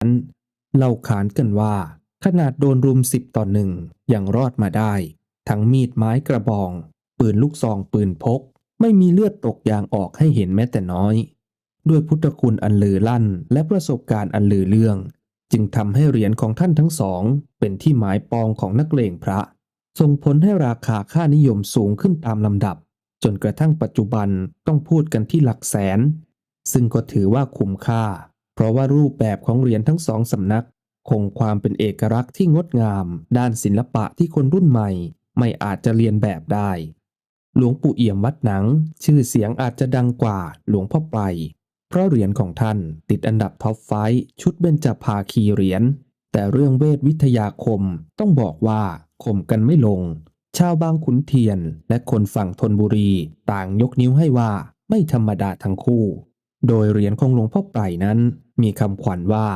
นั้นเล่าขานกันว่า ขนาดโดนรุมสิบต่อหนึ่งยังรอดมาได้ ทั้งมีดไม้กระบอง ปืนลูกซองปืนพก ไม่มีเลือดตกยางออกให้เห็นแม้แต่น้อย ด้วยพุทธคุณอันลือลั่น และประสบการณ์อันลือเรื่อง จึงทำให้เหรียญของท่านทั้งสอง เป็นที่หมายปองของนักเลงพระ ส่งผลให้ราคาค่านิยมสูงขึ้นตามลำดับ จนกระทั่งปัจจุบันต้องพูดกันที่หลักแสน ซึ่งก็ถือว่าคุ้มค่า เพราะว่ารูปแบบของเหรียญทั้งสองสำนัก คงความเป็นเอกลักษณ์ที่งดงาม ด้านศิลปะที่คนรุ่นใหม่ ไม่อาจจะเรียนแบบได้ หลวงปู่เอี่ยมวัดหนัง ชื่อเสียงอาจจะดังกว่าหลวงพ่อไปเพราะเหรียญของท่านติดอันดับท็อปไฟว์ชุดเบญจภาคีเหรียญแต่เรื่องเวทวิทยาคมต้องบอกว่าข่มกันไม่ลง ชาวบางขุนเทียนและคนฝั่งธนบุรี ต่างยกนิ้วให้ว่าไม่ธรรมดาทั้งคู่ โดยเหรียญของหลวงพ่อไก่นั้นมีคำขวัญว่า